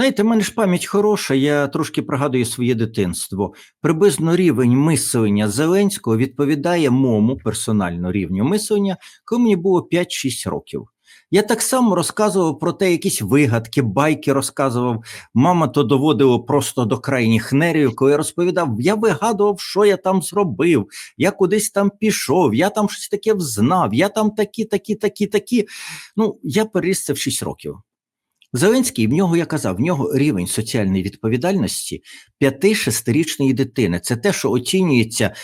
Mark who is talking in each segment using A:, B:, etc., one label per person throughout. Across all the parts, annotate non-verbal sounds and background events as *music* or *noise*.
A: Знаєте, в мене ж пам'ять хороша, я трошки пригадую своє дитинство. Приблизно рівень мислення Зеленського відповідає моєму персонально рівню мислення, коли мені було 5-6 років. Я так само розказував про те, якісь вигадки, байки розказував. Мама то доводила просто до крайніх нервів, коли я розповідав, я вигадував, що я там зробив, я кудись там пішов, я там щось таке взнав, я там такі, такі, такі, такі. Ну, я переріс це в 6 років. Зеленський в нього я казав, в нього рівень соціальної відповідальності 5-6-річної дитини. Це те, що оцінюється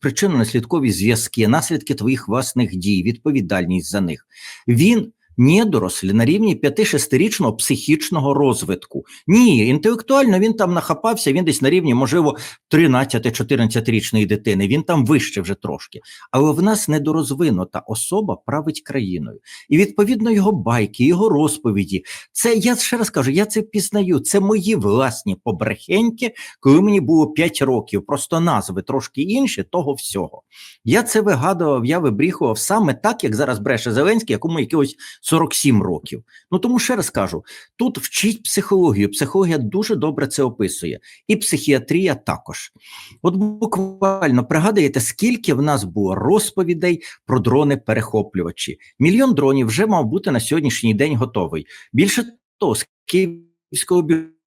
A: причинно-наслідкові зв'язки, наслідки твоїх власних дій, відповідальність за них. Він недорослі на рівні 5-6-річного психічного розвитку. Ні, інтелектуально він там нахапався, він десь на рівні, можливо, 13-14-річної дитини, він там вище вже трошки. Але в нас недорозвинута особа править країною. І відповідно його байки, його розповіді. Це я ще раз кажу, я це пізнаю. Це мої власні побрехеньки, коли мені було 5 років. Просто назви трошки інші того всього. Я це вигадував, я вибріхував саме так, як зараз бреше Зеленський, якому якогось 47 років. Ну тому ще раз кажу: тут вчить психологію. Психологія дуже добре це описує, і психіатрія також. От буквально пригадуєте, скільки в нас було розповідей про дрони-перехоплювачі. Мільйон дронів вже мав бути на сьогоднішній день готовий. Більше того, з київського бюджету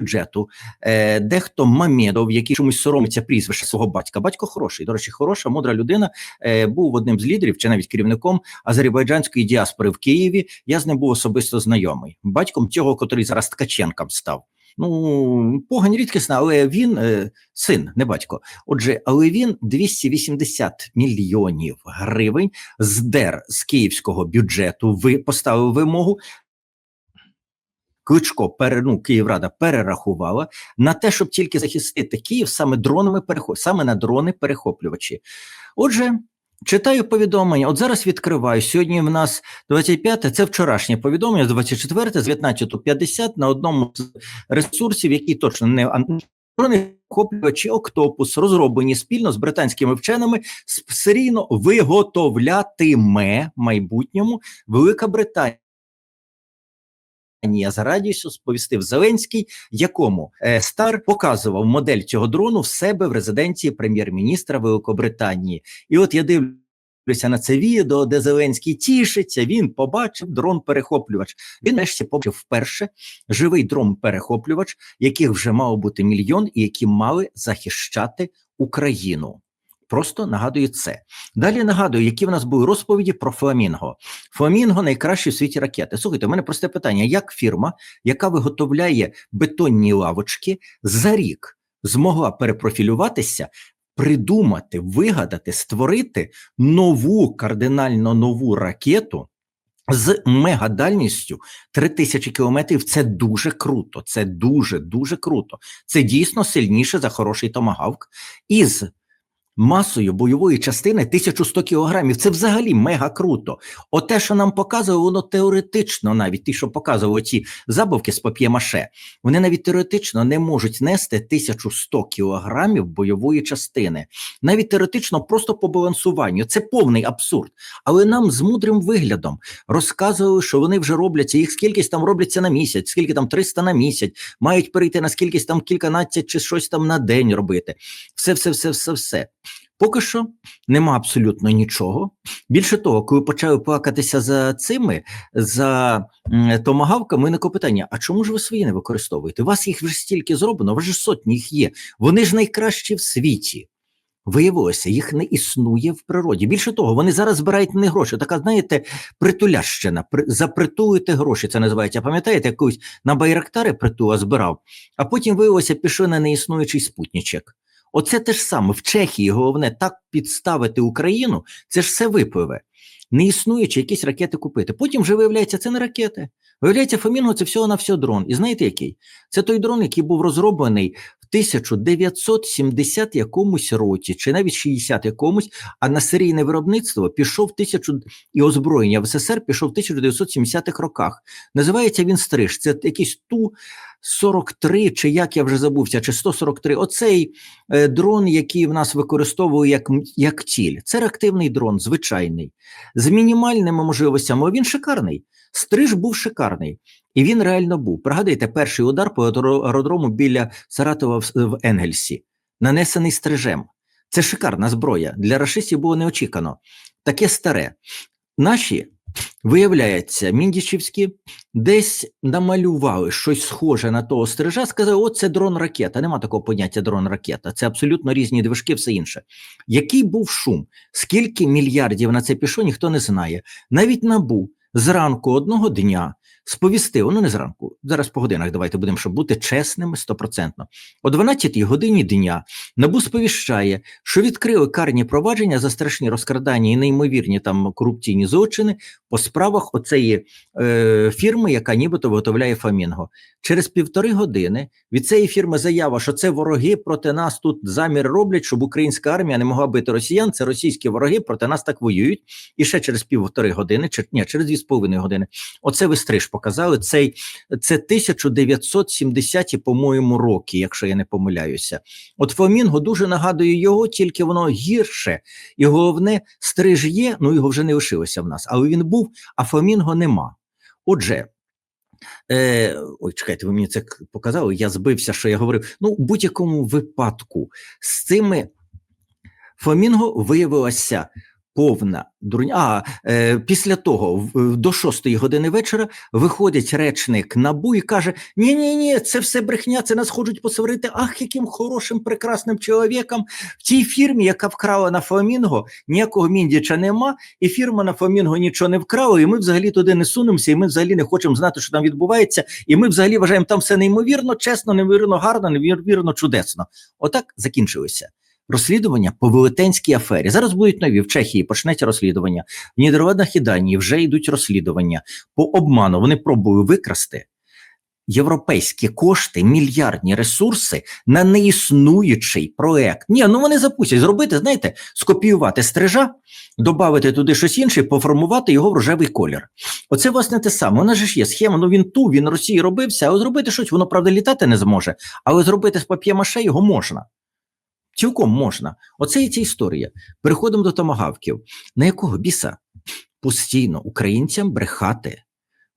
A: бюджету, е, дехто Мамєдов, який чомусь соромиться прізвище свого батька. Батько хороший. До речі, хороша, мудра людина. Е, був одним з лідерів чи навіть керівником азербайджанської діаспори в Києві. Я з ним був особисто знайомий. Батьком цього, котрий зараз Ткаченком став. Ну, погань рідкісна, але він е, син, не батько. Отже, але він 280 мільйонів гривень здер з київського бюджету. Ви поставив вимогу Кличко пере, ну, Київрада перерахувала на те, щоб тільки захистити Київ саме дронами перехоп... саме на дрони перехоплювачі. Отже. Читаю повідомлення. От зараз відкриваю. Сьогодні в нас 25, це вчорашнє повідомлення, 24, з 19.50 на одному з ресурсів, який точно не дрони перехоплювачі Октопус, розроблені спільно з британськими вченими, серійно виготовлятиме майбутньому Велика Британія. Я за радістю сповістив Зеленський, якому е, Стар показував модель цього дрону в себе в резиденції прем'єр-міністра Великобританії. І от я дивлюся на це відео, де Зеленський тішиться. Він побачив дрон-перехоплювач. Він нарешті побачив вперше живий дрон-перехоплювач, яких вже мало бути мільйон, і які мали захищати Україну. Просто нагадую це. Далі нагадую, які в нас були розповіді про Фламінго. Фламінго найкращі в світі ракети. Слухайте, у мене просте питання: як фірма, яка виготовляє бетонні лавочки, за рік змогла перепрофілюватися, придумати, вигадати, створити нову кардинально нову ракету? З мегадальністю 3000 кілометрів це дуже круто. Це дуже дуже круто. Це дійсно сильніше за хороший томагавк. Із масою бойової частини 1100 кілограмів. Це взагалі мега круто. Оте, що нам показує, воно теоретично, навіть ті, що показували ці забавки з пап'ємаше, вони навіть теоретично не можуть нести 1100 кілограмів бойової частини. Навіть теоретично, просто по балансуванню. Це повний абсурд. Але нам з мудрим виглядом розказували, що вони вже робляться. Їх скількись там робляться на місяць, скільки там 300 на місяць, мають перейти на скількись там кільканадцять чи щось там на день робити. Все, все, все, все, все. Поки що нема абсолютно нічого. Більше того, коли почали плакатися за цими, за томагавками, виникло питання: а чому ж ви свої не використовуєте? У вас їх вже стільки зроблено, вже сотні їх є. Вони ж найкращі в світі. Виявилося, їх не існує в природі. Більше того, вони зараз збирають не гроші. Така, знаєте, притулящина. При, запритулити гроші. Це називається. Пам'ятаєте, якусь на байрактари притула збирав, а потім виявилося, пішов на неіснуючий спутничок. Оце те ж саме в Чехії. Головне так підставити Україну. Це ж все випливе. Не існуючи якісь ракети купити. Потім вже виявляється, це не ракети. Виявляється, Фомінго це всього на все дрон. І знаєте який? Це той дрон, який був розроблений в 1970 якомусь році, чи навіть 60 якомусь, а на серійне виробництво пішов тисячу і озброєння в СССР пішов в 1970-х роках. Називається він Стриж. Це якийсь ту 43, чи як я вже забувся, чи 143. Оцей е, дрон, який в нас використовує як, як ціль. Це реактивний дрон, звичайний, з мінімальними можливостями. Він шикарний. Стриж був шикарний. І він реально був. Пригадуєте, перший удар по аеродрому біля Саратова в, Енгельсі, нанесений стрижем. Це шикарна зброя. Для рашистів було неочікано. Таке старе. Наші, виявляється, міндічівські десь намалювали щось схоже на того стрижа, сказали, от це дрон-ракета. Нема такого поняття дрон-ракета. Це абсолютно різні движки, все інше. Який був шум? Скільки мільярдів на це пішло, ніхто не знає. Навіть набу зранку одного дня сповістив, ну не зранку, зараз по годинах давайте будемо, щоб бути чесними стопроцентно. О 12 годині дня НАБУ сповіщає, що відкрили карні провадження за страшні розкрадання і неймовірні там корупційні злочини по справах оцеї е, фірми, яка нібито виготовляє фамінго. Через півтори години від цієї фірми заява, що це вороги проти нас тут замір роблять, щоб українська армія не могла бити росіян. Це російські вороги проти нас так воюють. І ще через півтори години, чи ні, через дві з половиною години. Оце ви стриж показали. Цей це 1970, по-моєму, роки, якщо я не помиляюся. От Фламінго дуже нагадує його, тільки воно гірше. І головне, стриж є, ну його вже не лишилося в нас, але він був, а Фламінго нема. Отже. Е, ой, чекайте, ви мені це показали. Я збився, що я говорив. Ну, в будь-якому випадку з цими Фламінго виявилася повна дурня. А е, після того, в- до шостої години вечора, виходить речник набу і каже: Ні, ні, ні, це все брехня, це нас хочуть посварити. Ах, яким хорошим, прекрасним чоловіком. В цій фірмі, яка вкрала на Фламінго, ніякого міндіча нема, і фірма на Фламінго нічого не вкрала, і ми взагалі туди не сунемося, і ми взагалі не хочемо знати, що там відбувається. І ми взагалі вважаємо там все неймовірно, чесно, неймовірно гарно, неймовірно чудесно. Отак закінчилося. Розслідування по велетенській афері. Зараз будуть нові в Чехії почнеться розслідування. В Нідерландах і Данії вже йдуть розслідування по обману. Вони пробують викрасти європейські кошти, мільярдні ресурси на неіснуючий проект. Ні, ну вони запустять зробити, знаєте, скопіювати стрижа, додати туди щось інше, поформувати його в рожевий колір. Оце власне те саме. Же ж є схема. Ну він ту, він Росії робився, а зробити щось, воно правда літати не зможе, але зробити з пап'є-маше його можна. Цілком можна. Оце і ця історія. Переходимо до томагавків. На якого біса постійно українцям брехати?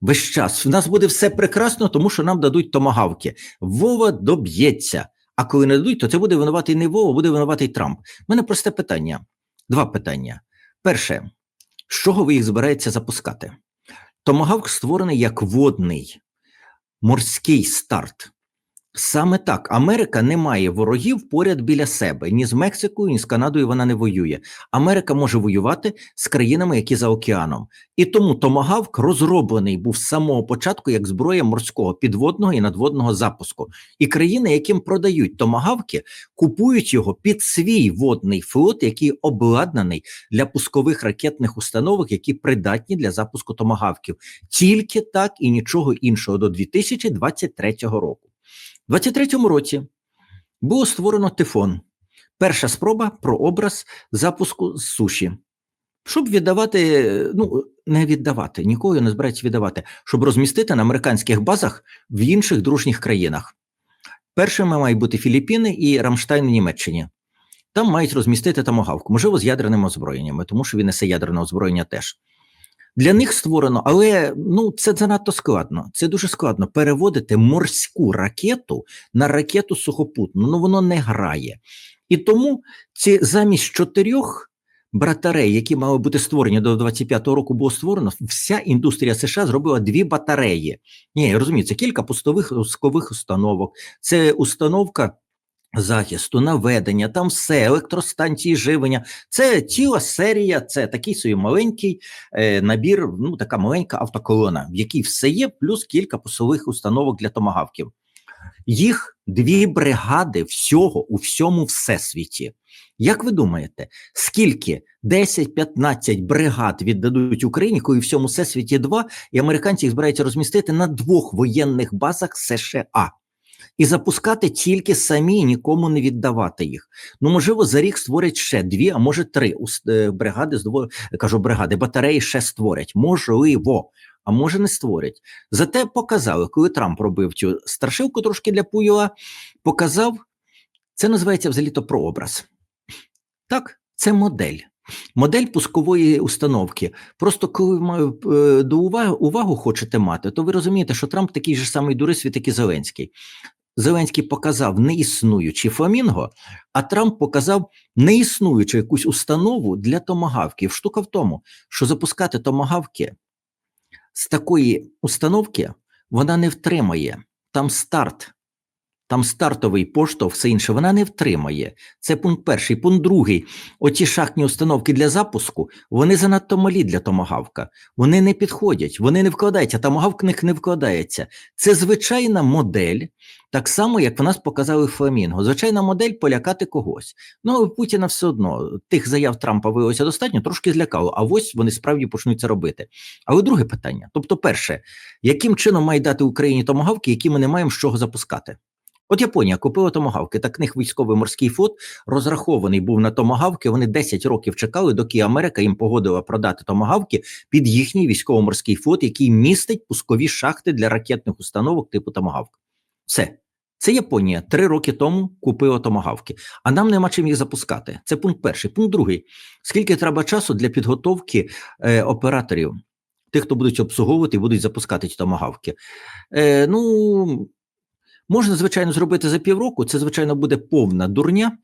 A: Весь час. В нас буде все прекрасно, тому що нам дадуть томагавки. Вова доб'ється. А коли не дадуть, то це буде винуватий не Вова, буде винуватий Трамп. У мене просте питання. Два питання. Перше, з чого ви їх збираєтеся запускати? Томагавк створений як водний морський старт. Саме так, Америка не має ворогів поряд біля себе. Ні з Мексикою, ні з Канадою вона не воює. Америка може воювати з країнами, які за океаном. І тому томагавк розроблений був з самого початку як зброя морського підводного і надводного запуску. І країни, яким продають томагавки, купують його під свій водний флот, який обладнаний для пускових ракетних установок, які придатні для запуску томагавків. Тільки так і нічого іншого до 2023 року. У 23-му році було створено Тифон. Перша спроба про образ запуску з суші. Щоб віддавати, ну не віддавати, нікого не збирається віддавати, щоб розмістити на американських базах в інших дружніх країнах. Першими мають бути Філіппіни і Рамштайн в Німеччині. Там мають розмістити томагавку, можливо, з ядерними озброєннями, тому що він несе ядерне озброєння теж. Для них створено, але ну це занадто складно. Це дуже складно переводити морську ракету на ракету сухопутну. Ну воно не грає. І тому ці замість чотирьох батарей, які мали бути створені до 25-го року, було створено. Вся індустрія США зробила дві батареї. Ні, розумію, це кілька пустових пускових установок. Це установка захисту, наведення, там все, електростанції живлення. Це ціла серія, це такий собі маленький е, набір, ну така маленька автоколона, в якій все є, плюс кілька посових установок для томагавків. Їх дві бригади всього у всьому всесвіті. Як ви думаєте, скільки 10-15 бригад віддадуть Україні, коли всьому всесвіті два, і американці їх збираються розмістити на двох воєнних базах США? І запускати тільки самі, нікому не віддавати їх. Ну, можливо, за рік створять ще дві, а може три е, бригади кажу, бригади, батареї ще створять. Можливо. а може не створять. Зате показали, коли Трамп робив цю страшилку трошки для Пуйла, показав, це називається взагалі-то прообраз. Так, це модель. Модель пускової установки. Просто коли ви е, до уваги, увагу хочете мати, то ви розумієте, що Трамп такий же самий дурисвіт, як і Зеленський. Зеленський показав неіснуючий фламінго, а Трамп показав неіснуючу якусь установу для томагавків. Штука в тому, що запускати томагавки з такої установки вона не втримає. Там старт, там стартовий поштовх, все інше, вона не втримає. Це пункт перший. Пункт другий. Оті шахтні установки для запуску, вони занадто малі для томагавка. Вони не підходять, вони не вкладаються, томагавк в них не вкладається. Це звичайна модель, так само, як в нас показали Фламінго. Звичайна модель полякати когось. Ну, Путіна все одно тих заяв Трампа виявилося достатньо, трошки злякало, а ось вони справді почнуть це робити. Але друге питання: тобто, перше, яким чином має дати Україні томагавки, які ми не маємо з чого запускати? От Японія купила томагавки, так них військовий морський флот розрахований був на томагавки. Вони 10 років чекали, доки Америка їм погодила продати томагавки під їхній військово-морський флот, який містить пускові шахти для ракетних установок типу томагавк. Все. Це Японія три роки тому купила томагавки, а нам нема чим їх запускати. Це пункт перший. Пункт другий: скільки треба часу для підготовки е, операторів, тих, хто будуть обслуговувати і будуть запускати ці томагавки? Е, Ну можна, звичайно, зробити за півроку. Це, звичайно, буде повна дурня.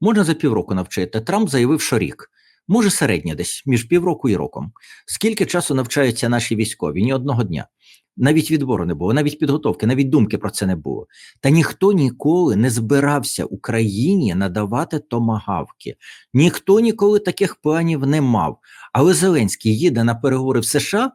A: Можна за півроку навчити. Трамп заявив, що рік. Може, середня десь між півроку і роком. Скільки часу навчаються наші військові? Ні одного дня. Навіть відбору не було, навіть підготовки, навіть думки про це не було. Та ніхто ніколи не збирався Україні надавати томагавки. Ніхто ніколи таких планів не мав. Але Зеленський їде на переговори в США.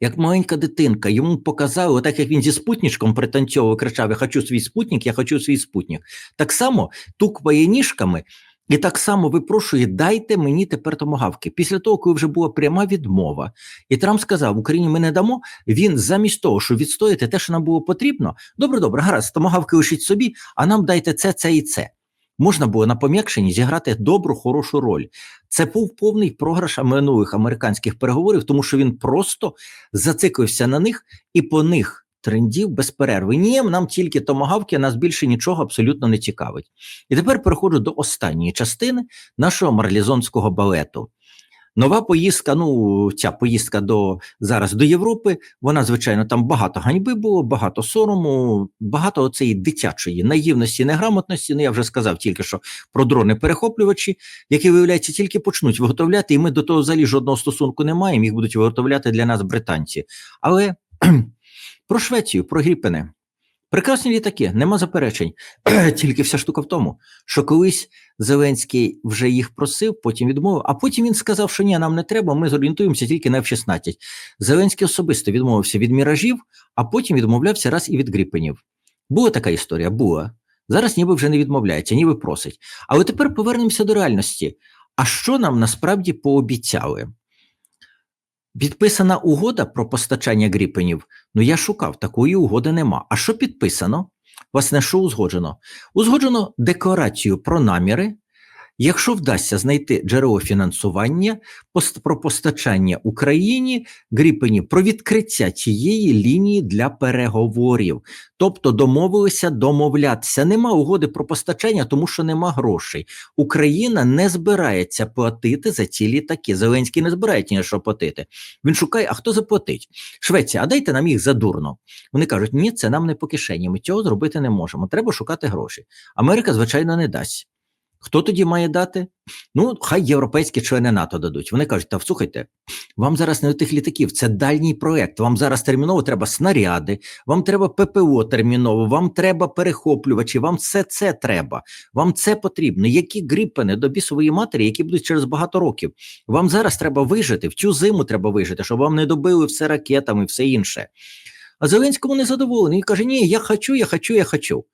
A: Як маленька дитинка, йому показали, отак як він зі спутничком пританцьовував, кричав: Я хочу свій спутник, я хочу свій спутник. Так само тукпає ніжками і так само випрошує, дайте мені тепер томагавки. Після того, коли вже була пряма відмова, і Трамп сказав: Україні ми не дамо. Він замість того, щоб відстояти те, що нам було потрібно, добре, добре, гаразд, томагавки лишіть собі, а нам дайте це, це і це. Можна було на пом'якшенні зіграти добру, хорошу роль. Це був повний програш минулих американських переговорів, тому що він просто зациклився на них і по них трендів без перерви. Ні, нам тільки томагавки, нас більше нічого абсолютно не цікавить. І тепер переходжу до останньої частини нашого марлізонського балету. Нова поїздка, ну ця поїздка до зараз до Європи. Вона звичайно там багато ганьби було, багато сорому, багато цієї дитячої наївності, неграмотності. Ну я вже сказав тільки що про дрони-перехоплювачі, які виявляється тільки почнуть виготовляти, і ми до того взагалі жодного стосунку не маємо. Їх будуть виготовляти для нас британці. Але про Швецію, про Гріпене. Прекрасні літаки, нема заперечень. *clears throat* Тільки вся штука в тому, що колись Зеленський вже їх просив, потім відмовив, а потім він сказав, що ні, нам не треба, ми зорієнтуємося тільки на F-16. Зеленський особисто відмовився від міражів, а потім відмовлявся раз і від гріпенів. Була така історія, була. Зараз ніби вже не відмовляється, ніби просить. Але тепер повернемося до реальності. А що нам насправді пообіцяли? Підписана угода про постачання гріпенів. Ну я шукав, такої угоди нема. А що підписано? Власне, що узгоджено? Узгоджено декларацію про наміри. Якщо вдасться знайти джерело фінансування про постачання Україні гріпенів, про відкриття цієї лінії для переговорів, тобто домовилися домовлятися. Нема угоди про постачання, тому що нема грошей. Україна не збирається платити за ці літаки. Зеленський не збирається ні що платити. Він шукає, а хто заплатить? Швеція, а дайте нам їх задурно. Вони кажуть, ні, це нам не по кишені. Ми цього зробити не можемо. Треба шукати гроші. Америка, звичайно, не дасть. Хто тоді має дати? Ну, хай європейські члени НАТО дадуть. Вони кажуть, та слухайте, вам зараз не до тих літаків, це дальній проект. Вам зараз терміново треба снаряди, вам треба ППО терміново, вам треба перехоплювачі, вам все це треба, вам це потрібно. Які гріпени до бісової матері, які будуть через багато років. Вам зараз треба вижити, в цю зиму треба вижити, щоб вам не добили все ракетами, все інше. А Зеленському не задоволений. Він каже: Ні, я хочу, я хочу, я хочу.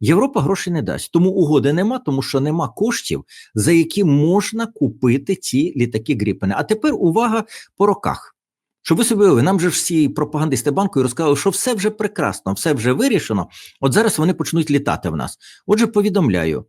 A: Європа грошей не дасть, тому угоди нема, тому що нема коштів, за які можна купити ці літаки Гріпени. А тепер увага по роках. Щоб ви собі уявили, нам же всі пропагандисти банку розказали, що все вже прекрасно, все вже вирішено. От зараз вони почнуть літати в нас. Отже, повідомляю,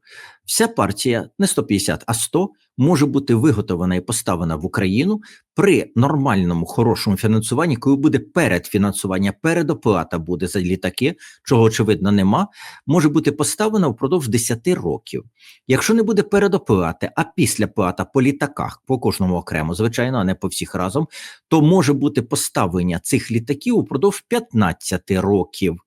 A: вся партія не 150, а 100 може бути виготовлена і поставлена в Україну при нормальному хорошому фінансуванні, коли буде передфінансування, передоплата буде за літаки, чого очевидно нема, може бути поставлена впродовж 10 років. Якщо не буде передоплати, а після плата по літаках, по кожному окремо, звичайно, а не по всіх разом, то може бути поставлення цих літаків упродовж 15 років.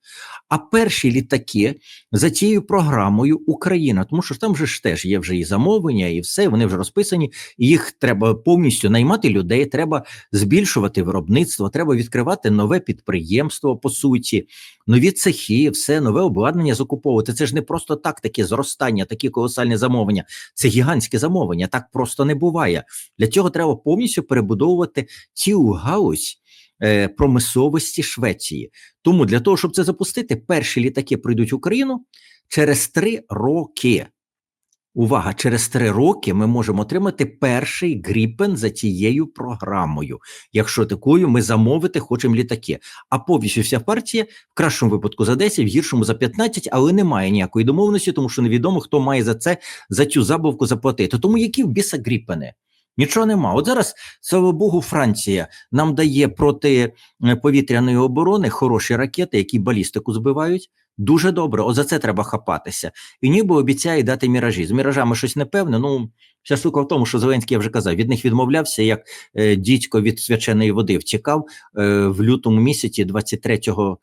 A: А перші літаки за цією програмою Україна, тому що там же ж теж є вже і замовлення, і все, вони вже розписані, їх треба повністю наймати людей, треба збільшувати виробництво, треба відкривати нове підприємство, по суті, нові цехи, все нове обладнання закуповувати. Це ж не просто так, таке зростання, такі колосальні замовлення. Це гігантське замовлення. Так просто не буває. Для цього треба повністю перебудовувати цілу галузь е, промисловості Швеції. Тому для того, щоб це запустити, перші літаки прийдуть в Україну через три роки. Увага, через три роки ми можемо отримати перший гріпен за цією програмою. Якщо такою ми замовити хочемо літаки. А повністю вся партія в кращому випадку за 10, в гіршому за 15, але немає ніякої домовленості, тому що невідомо, хто має за це за цю забавку заплатити. Тому які в біса гріпени? Нічого нема. От зараз, слава Богу, Франція нам дає проти е, повітряної оборони хороші ракети, які балістику збивають. Дуже добре, от за це треба хапатися. І ніби обіцяє дати міражі. З міражами щось непевне. Ну, вся штука в тому, що Зеленський я вже казав, від них відмовлявся, як е, дідько від свяченої води втікав е, в лютому місяці 23-го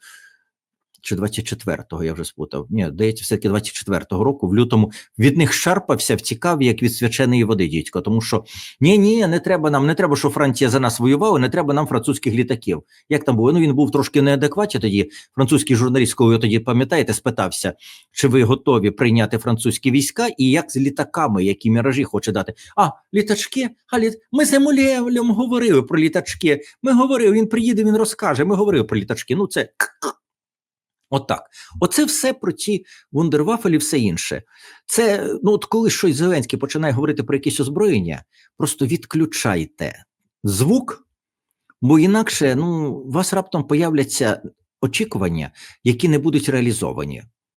A: чи 24-го, я вже спутав. Ні, здається, все-таки 24-го року в лютому від них шарпався, втікав, як від свяченої води, дідько. Тому що ні, ні, не треба нам, не треба, щоб Франція за нас воювала, не треба нам французьких літаків. Як там було? Ну він був трошки неадекваті тоді. Французький журналіст, коли тоді пам'ятаєте, спитався, чи ви готові прийняти французькі війська, і як з літаками, які міражі хоче дати. А літачки, а літ... ми з Емулєвлем говорили про літачки. Ми говорили, він приїде, він розкаже. Ми говорили про літачки. Ну це. Отак. Оце все про ті вундервафелі, все інше. Це ну от коли щось Зеленський починає говорити про якісь озброєння, просто відключайте звук, бо інакше ну, у вас раптом появляться очікування, які не будуть реалізовані.